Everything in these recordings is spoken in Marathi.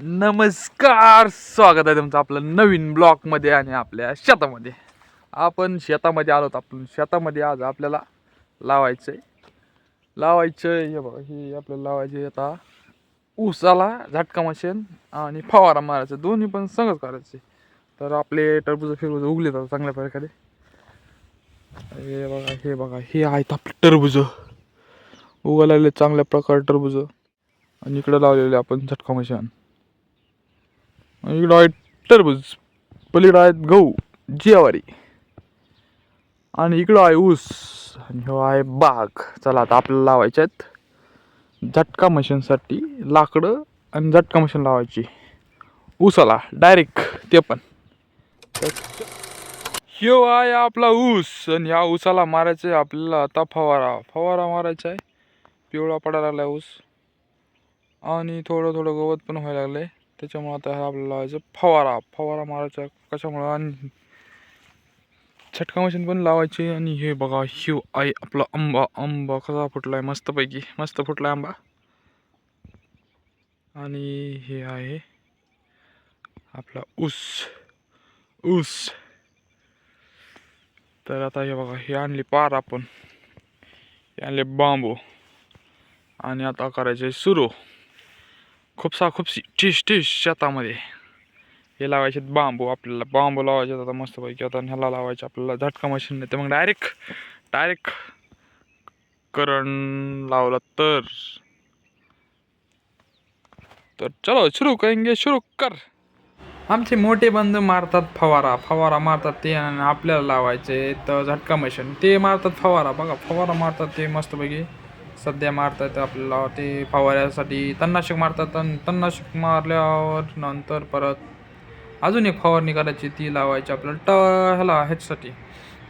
नमस्कार स्वागत आहे तुमचं आपलं नवीन ब्लॉकमध्ये आणि आपल्या शेतामध्ये. आपण शेतामध्ये आलो आपण शेतामध्ये आज आपल्याला लावायचं आहे लावायचं हे बघा हे आपल्याला लावायचे आता. ऊसाला झटका मशीन आणि फवारा मारायचं दोन्ही पण संगच करायचे. तर आपले टरबूज फिरबूज उगले जातात चांगल्या प्रकारे. हे बघा हे बघा हे आहेत आपले टरबूज. उगायला चांगल्या प्रकारे टरबूज. आणि इकडं लावलेले आपण झटका मशीन. आणि इकडं आहे टरबूज. पलीकडं आहेत गहू जियावारी आणि इकडं आहे ऊस. आणि हो आहे बाग. चला आता आपल्याला लावायचे आहेत. झटका मशीनसाठी लाकडं आणि झटका मशीन लावायची. ऊसाला डायरेक्ट ते पण. ह्यो आहे आपला ऊस. आणि ह्या ऊसाला मारायचं आहे आपल्याला आता फवारा. फवारा मारायचा आहे पिवळा पडायला लागला ऊस. आणि थोडं थोडं गवत पण व्हायला लागलंय. त्याच्यामुळं आता हा आपल्याला लावायचं फवारा. फवारा मारायचा कशामुळं? आणि छटका मशीन पण लावायची आणि हे बघा शिव आहे आपला आंबा. आंबा कसा फुटला आहे मस्तपैकी. मस्त फुटलाय आंबा. आणि हे आहे आपला ऊस. ऊस. तर आता हे बघा हे आणली पार आपण. हे आणले बांबू. आणि आता करायचे सुरू. खूपसा खूप टिश टिश शेतामध्ये. हे लावायचे बांबू आपल्याला. बांबू लावायचे आता मस्तपैकी. आता ह्याला लावायचे आपल्याला. झटका मशीन नाही तर मग डायरेक्ट डायरेक्ट करंट लावला तर. तर चलो सुरू करेंगे. सुरू कर. आमचे मोठे बंधू मारतात फवारा. फवारा मारतात ते आणि आपल्याला लावायचे. तर झटका मशीन ते मारतात फवारा. बघा फवारा मारतात ते मस्तपैकी. सध्या मारतात आपल्याला. ते फवाऱ्यासाठी तणनाशक मारतात आणि तणनाशक मारल्यावर नंतर परत अजून एक फवारणी करायची ती लावायची आपल्याला ट ह्याला ह्याच्यासाठी.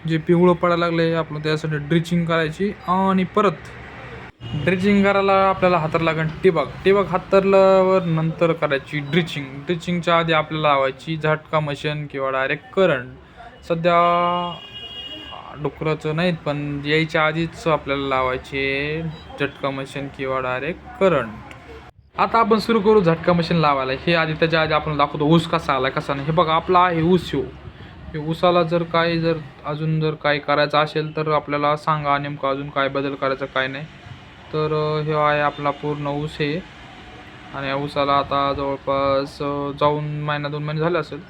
जे पिवळं पडायला लागले आपलं त्यासाठी ड्रिचिंग करायची आणि परत ड्रिचिंग करायला आपल्याला हातर लागेल टिबक टिबक हातरल्यावर नंतर करायची ड्रिचिंग. ड्रिचिंगच्या आधी आपल्याला लावायची झटका मशीन किंवा डायरेक्ट करंट सध्या डुकराचं नाहीत पण यायच्या आधीच आपल्याला लावायचे झटका मशीन किंवा डायरेक्ट करंट आता आपण सुरू करू झटका मशीन लावायला. हे आधी त्याच्या आधी आपण दाखवतो ऊस कसा आला कसा नाही. हे बघा आपला आहे ऊस हो. हे ऊसाला जर काय जर अजून जर काय करायचं असेल तर आपल्याला सांगा नेमकं अजून काय बदल करायचा काय नाही. तर हे आहे आपला पूर्ण ऊस हे. आणि या ऊसाला आता जवळपास जाऊन महिना दोन महिने झाले असेल.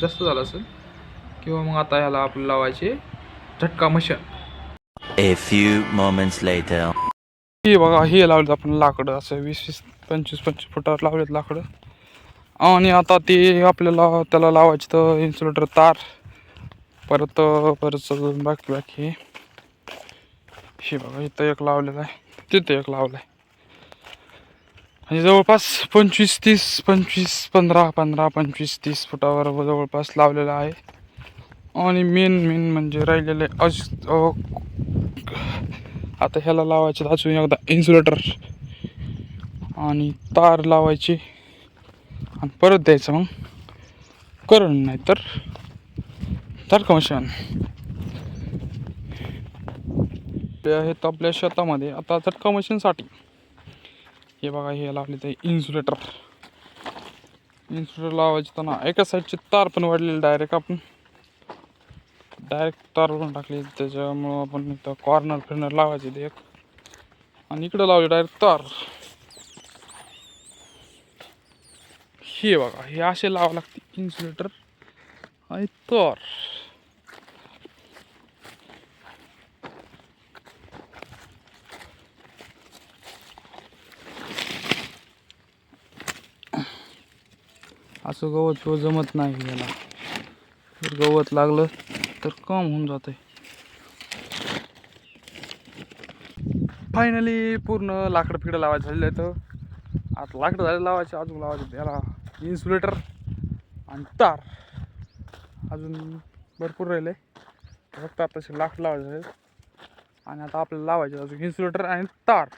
जास्त झालं असेल. किंवा मग आता ह्याला आपल्याला लावायचे झटका machine A few moments later. हे बघा हे लावलेत आपण लाकडं असं वीस वीस पंचवीस पंचवीस फुटावर लावलेत लाकडं आणि आता ते आपल्याला त्याला लावायचे तर इन्सुलेटर तार परत परत बाकी बाकी हे. हे बघा इथं एक लावलेलं आहे तिथं एक लावलं आहे आणि जवळपास पंचवीस तीस पंचवीस पंधरा पंधरा पंचवीस तीस फुटावर जवळपास लावलेलं आहे आणि मेन मेन म्हणजे राहिलेले अज आता ह्याला लावायचे अजून एकदा इन्सुलेटर आणि तार लावायची. आणि परत द्यायचं मग. करंट नाही तर तर मशीन ते आहेत आपल्या शेतामध्ये. आता झटका मशीनसाठी हे बघा हे लावले ते इन्सुलेटर इन्सुलेटर लावायचे तर ना एका साईडची तार पण वाढलेली डायरेक्ट आपण. डायरेक्ट तार पण टाकली. त्याच्यामुळं आपण इथं कॉर्नर फिरनर लावायचे ते एक. आणि इकडं लावली डायरेक्ट तार. हे बघा हे असे लावावं लागते इन्सुलेटर आणि तार. असं गवत पिवळ जमत नाही याला. जर गवत लागलं तर कम होऊन जाते फायनली पूर्ण लाकडं फिकडं लावायचं झालेलं आहे तर आता लाकडं झाले लावायचे अजून लावायचे त्याला इन्सुलेटर आणि तार अजून भरपूर राहिले. फक्त आता लाकडं लावायचे आणि आता आपल्याला लावायचे अजून इन्सुलेटर आणि तार.